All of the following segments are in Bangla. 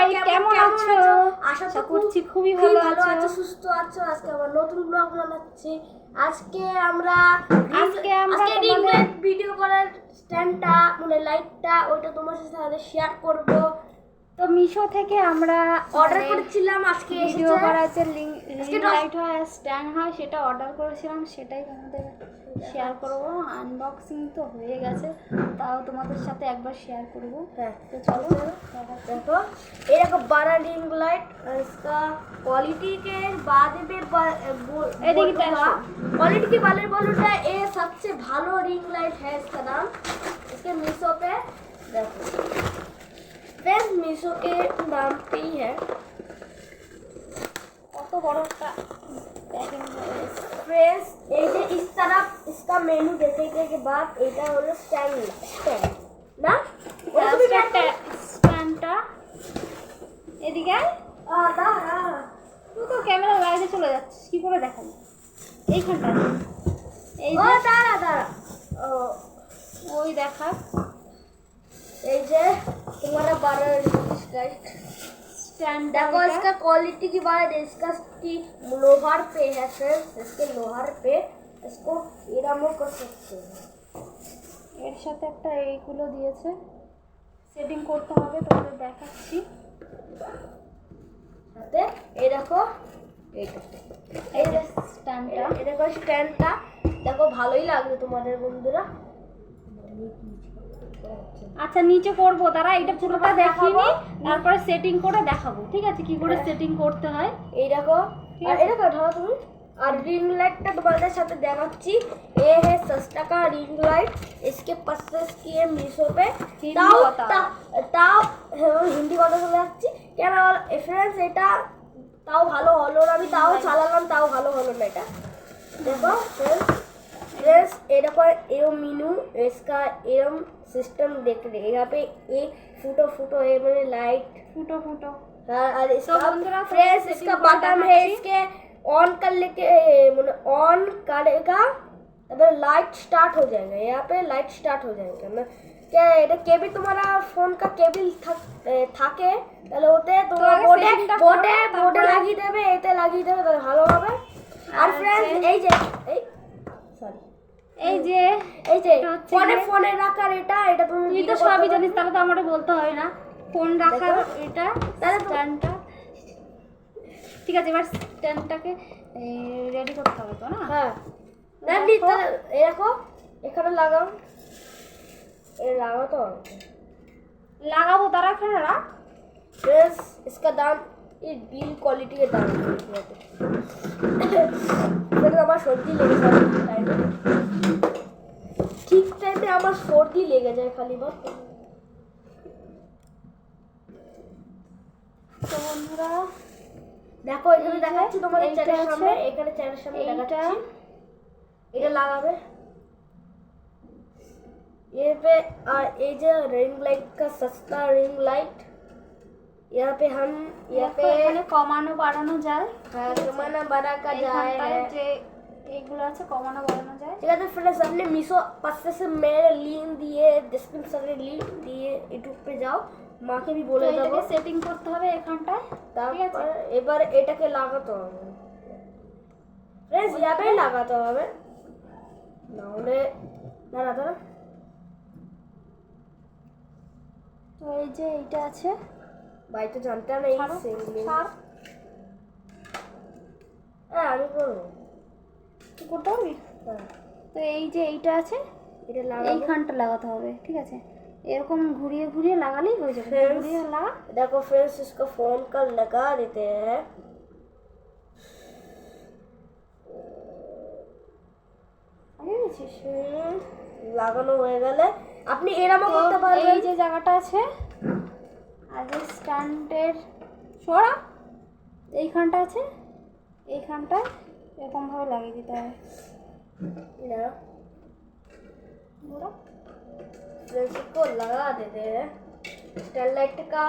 সবাই কেমন আছো? আশা তো করছি খুবই ভালো ভালো আছো। সুস্থ আছো। আজকে আমার নতুন ব্লগ বানাচ্ছি। আজকে আমরা আজকে আমরা ভিডিও করার স্ট্যান্ডটা মানে লাইটটা ওইটা তোমার সাথে শেয়ার করব। তো মিশো থেকে আমরা অর্ডার মানে করেছিলাম আজকে ভিডিও এসেছে করার যে লিঙ্ক আজকে রিং দশ- লাইট হয় আর স্ট্যান্ড হয় সেটা অর্ডার করেছিলাম সেটাই তোমাদের শেয়ার করব আনবক্সিং তো হয়ে গেছে তাও তোমাদের সাথে একবার শেয়ার করব হ্যাঁ তো চলো देखो ये देखो बड़ा रिंग लाइट और इसका क्वालिटी के बाद में ये देखिए पैसो। क्वालिटी के बारे में बोलूँ तो ये सबसे भालो रिंग लाइट है इसका दाम इसके मीशो पे देखो फ्रेंड्स मीशो के नाम पे ही है কত বড় একটা প্যাকিং फ्रेंड्स ये जो इस तरफ इसका मेनू देखने के बाद এটা হলো স্ট্যান্ড স্ট্যান্ড না ওটা তুমি স্ট্যান্ডটা এদিকে আয়। আ না না তুই তো ক্যামেরা বাইরে চলে যাচ্ছিস কি করে দেখাবি এইখানটা এই ও যে দাঁড়া দাঁড়া ও ওই দেখা এই যে तुम्हारा बारह लाइट স্ট্যান্ড देखो इसका क्वालिटी की बात है इसका की लोहार पे है फ्रेंड्स इसके लोहार पे इसको इरामो कर सकते हैं এর সাথে একটা এইগুলো দিয়েছে সেটিং করতে হবে তোমাদের দেখাচ্ছি সাথে এই দেখো এইটা এই যে স্ট্যান্ডটা এই দেখো স্ট্যান্ডটা দেখো ভালোই লাগবে তোমাদের বন্ধুরা আচ্ছা নিচে করব। তারা এটা পুরোটা আচ্ছা, দেখিনি তারপরে সেটিং করে দেখাবো ঠিক আছে? কি করে হ্যাঁ। সেটিং করতে হয়? এই দেখো আর ধরো তুমি আর রিং লাইটটা তোমাদের সাথে দেখাচ্ছি। এ হে सस টাকা রিং লাইট इसके पचास की এম मीशो पे তাও তাও হ্যাঁ, হিন্দি কথা বলে যাচ্ছি। কেন ফ্রেন্ডস এটা তাও ভালো হলো না আমি তাও চালালাম তাও ভালো হলো না এটা। দেখো ফ্রেন্ডস फ्रेंड्स ये देखो ये मीनू इसका एम सिस्टम देख रहे हैं यहाँ पे एक फुटो फुटो है मैंने लाइट ফুটো ফুটো हाँ, और इसका बंदरा तो फ्रेंड्स setting इसका को बटन है दबाची। इसके ऑन कर लेके मतलब ऑन करेगा तब लाइट स्टार्ट हो जाएगा यहाँ पे लाइट स्टार्ट हो जाएगा ना क्या এটা কেবল তোমারা ফোন কা কেবল থাকে তাহলে ওতে তোমার আগে বোর্ডে setting টা করো, বোর্ডে তারপরে- বোর্ডে লাগিয়ে দেবে এতে লাগিয়ে দেবে তাহলে ভালো হবে আর আর ফ্রেন্ডস যে- এই যে এই সরি এই যে এই যে এটা হচ্ছে ফোনে যে- ফোনে রাখার এটা এটা তুমি তুই তো video সবই করতে জানিস তাহলে তো আমাকে বলতে হয় না ফোন রাখার দেখো। এটা তাহলে তো- স্ট্যান্ডটা ঠিক আছে এবার স্ট্যান্ডটাকে রেডি করতে হবে তো না হ্যাঁ না নিতে এই দেখো এখানে লাগাও এ লাগাও তো লাগাবো তারা এখানে রাখ फ्रेंड्स इसका दाम ये बिल क्वालिटी के दाम फिर আমার সর্দি লেগে যায় আমার সর্দি লেগে যায় খালি বল তো বন্ধুরা দেখো এখানে এই যে, দেখাচ্ছি তোমাদের এইটা চ্যানেলের আছে। সামনে এখানে চ্যানেলের সামনে এইটা। দেখাচ্ছি এটা লাগাবে ये पे और ये जो रिंग लाइट का सस्ता रिंग लाइट यहाँ पे हम यहाँ দেখো, पे এখানে কমানো বাড়ানো যায় हाँ, जमाना बड़ा का जाए এইখানটায় है যে এইগুলো আছে কমানো বাড়ানো যায় ঠিক আছে फ्रेंड्स हमने मीशो পাশে से मेरे लिंक दिए डिस्क्रिप्शन में लिंक दिए यूट्यूब पे जाओ মাকে भी তো বলে দেবো এটাকে সেটিং করতে হবে এখানটায় ঠিক আছে তারপর এবার এটাকে লাগাতে হবে ফ্রেন্ডস ইয়াবেই লাগাতে হবে নাহলে দাঁড়া দাঁড়া তো এই যে এইটা আছে ভাই তো জানতে না এই ছাড়ো, সিঙ্গেল ছাড়। হ্যাঁ আমি করবো তুই করতে পারবি হ্যাঁ তো এই যে এইটা আছে এটা লাগাবো এইখানটা লাগাতে হবে ঠিক আছে এরকম ঘুরিয়ে ঘুরিয়ে লাগালেই হয়ে যাবে Friends, ঘুরিয়ে লাগা देखो फ्रेंड्स इसको फोन का लगा देते हैं আগে গেছিস হুম, লাগানো হয়ে গেলে আপনি এরমও তো করতে পারবেন এই যে জায়গাটা আছে আগে স্ট্যান্ডের সরা এইখানটা আছে এইখানটায় এরকমভাবে লাগিয়ে দিতে হবে ना ওরা फ्रेंड्स को लगा देते हैं स्टेरलाइट का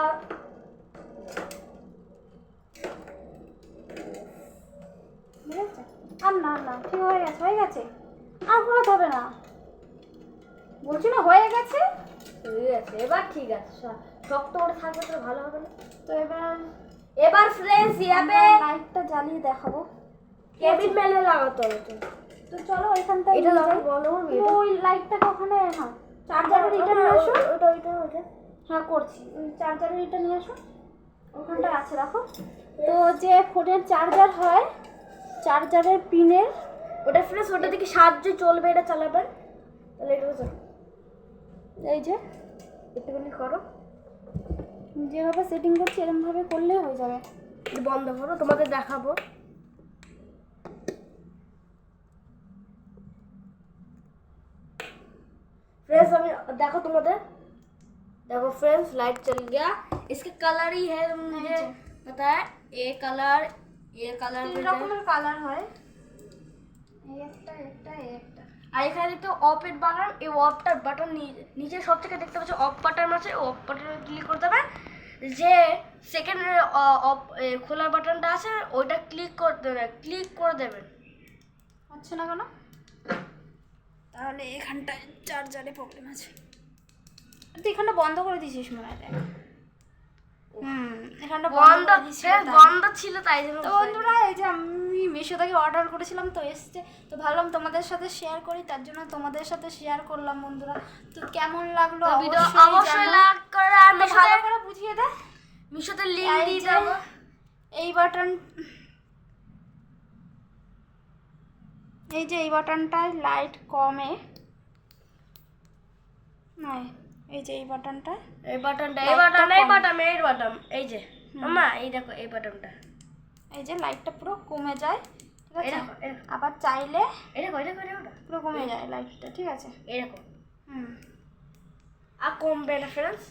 ঠিক আছে আর না না ঠিক হয়ে গেছে হয়ে গেছে আর ঘোরাতে হবে না বলছি না হয়ে গেছে ঠিক আছে এবার ঠিক আছে শ- শক্ত করে থাকবে তো ভালো হবে না তো এবার এবার ফ্রেন্ডস ইয়াবে লাইটটা জ্বালিয়ে দেখাবো কেবিন মেলে লাগাতে হবে তো। তো চলো এটা লাগাতে যাই। বন্ধ করবি তুমি ওই লাইটটাকে ওখানে হ্যাঁ। চার্জারের এটা নিয়ে আসো। ওটা ওইটা ওইটা। হ্যাঁ করছি। চার্জারের এটা নিয়ে আসো। ওখানটা আছে রাখো তো যে ফোনের চার্জার হয় চার্জারের পিনের ওটা ফ্রেন্ডস ওটা থেকে সাহায্য চলবে এটা চালাবেন তাহলে এটা এই যে একটুখানি করো। যেভাবে সেটিং করছি এরকমভাবে করলে হয়ে যাবে। বন্ধ করো তোমাদের দেখাবো। फ्रेंड्स अभी देखो तुम्हारे देखो फ्रेंड्स लाइट चल गया इसका कलर ही है मुझे पता है ये कलर ये कलर তিন রকমের কালার হয় এই একটা একটা এই একটা আর এখানে তো অফ এর বাটন এই অফটার বাটন নিচে সব থেকে দেখতে পাচ্ছ অফ বাটন আছে অফ বাটনে ক্লিক করতে হবে যে সেকেন্ড অফ খোলার বাটনটা আছে ওইটা ক্লিক করতে হবে ক্লিক করে দেবেন হচ্ছে না কেন তাহলে এখানটায় চার্জারে প্রবলেম আছে। তুই এখানটা বন্ধ করে দিয়েছিস মনে হয় দেখ। হুম এখানটা বন্ধ হ্যাঁ। বন্ধ ছিল তাই জন্য তো বন্ধুরা এই যে আমি মিশো থেকে অর্ডার করেছিলাম তো এসছে। তো ভাবলাম তোমাদের সাথে শেয়ার করি তার জন্য তোমাদের সাথে শেয়ার করলাম বন্ধুরা। তো কেমন লাগল? অবশ্যই অবশ্যই লাইক করে আর ভালো করে বুঝিয়ে দে। মিশোতে লিংক দিয়ে দেবো। এই বাটন এই যে এই বাটনটায় লাইট কমে। নয় এই যে এই বাটনটায় এই বাটনটা এই বাটন এই। বাটন এই বাটন এই যে। মামা এই দেখো এই বাটনটা। এই যে লাইটটা পুরো কমে যায় ঠিক আছে? আবার চাইলে এই দেখো এই দেখো এই দেখো পুরো কমে যায় লাইটটা ঠিক আছে? এই দেখো। হুম। আর কমবে না ফ্রেন্ডস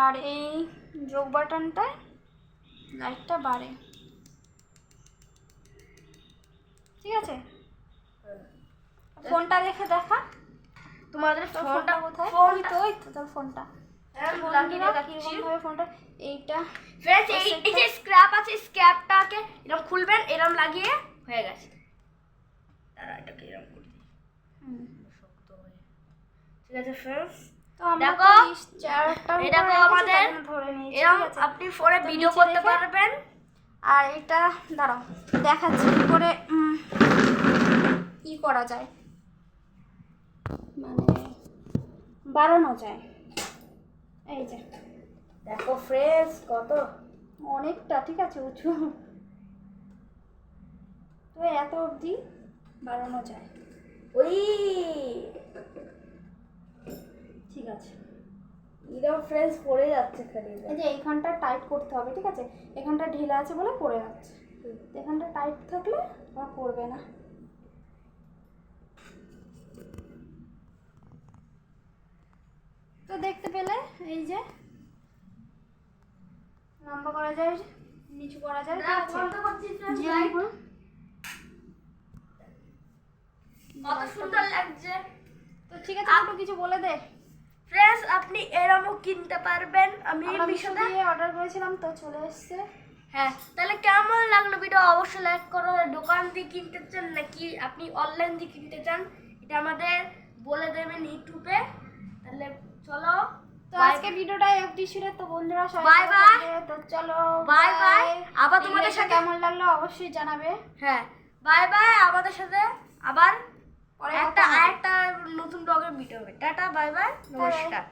আর এই যোগ বাটনটায় লাইটটা বাড়ে। ঠিক আছে? ফোনটা রেখে দেখা। তোমাদের ফোনটা কোথায়? ফোন তো ওই তো তোর ফোনটা। কিরকমভাবে ফোনটা এইটা ফ্রেন্ডস এই এই যে স্ক্র্যাপ আছে স্ক্র্যাপটাকে এরকম খুলবেন এরকম লাগিয়ে হয়ে গেছে। দাঁড়া এটাকে এরকম করে দিই। শক্ত হয়ে। ঠিক আছে ফ্রেন্ডস দেখো, দেখো আপনি ফোনে ভিডিও করতে পারবেন। আর এটা দাঁড়াও দেখাচ্ছি কি করে কি করা যায়। মানে বাড়ানো যায়। এই যে। দেখো ফ্রেন্ডস কত? অনেকটা ঠিক আছে উঁচু। তো এত অবধি বাড়ানো যায়। ওই। ঠিক আছে। এরকম ফ্রেন্ডস পড়ে যাচ্ছে খালি এই যে এইখানটা টাইট করতে হবে ঠিক আছে? এখানটা ঢিলা আছে বলে পড়ে যাচ্ছে। এখানটা টাইট থাকলে আর পড়বে না তো দেখতে পেলে এই যে। লম্বা করা যায় নিচু করা যায়। কত সুন্দর লাগছে। তো ঠিক আছে একটু কিছু বলে দে। ফ্রেন্ডস আপনি এরমও কিনতে পারবেন। আমি মিশোতে অর্ডার করেছিলাম তো চলে এসছে। হ্যাঁ তাহলে কেমন লাগল ভিডিও অবশ্যই লাইক করো। দোকান দিয়ে কিনতে চান নাকি আপনি অনলাইন দিয়ে কিনতে চান? এটা আমাদের বলে দেবেন ইউটিউবে। তো ভিডিওটা অবধি ছিল। তো বন্ধুরা সবাই বাই ভালো তো চলো বাই বাই আবার তোমাদের সাথে- কেমন লাগল অবশ্যই জানাবে। হ্যাঁ। বাই বাই আমাদের সাথে। আবার একটা আরেকটা নতুন ব্লগের ভিডিও হবে। টাটা বাই বাই নমস্কার।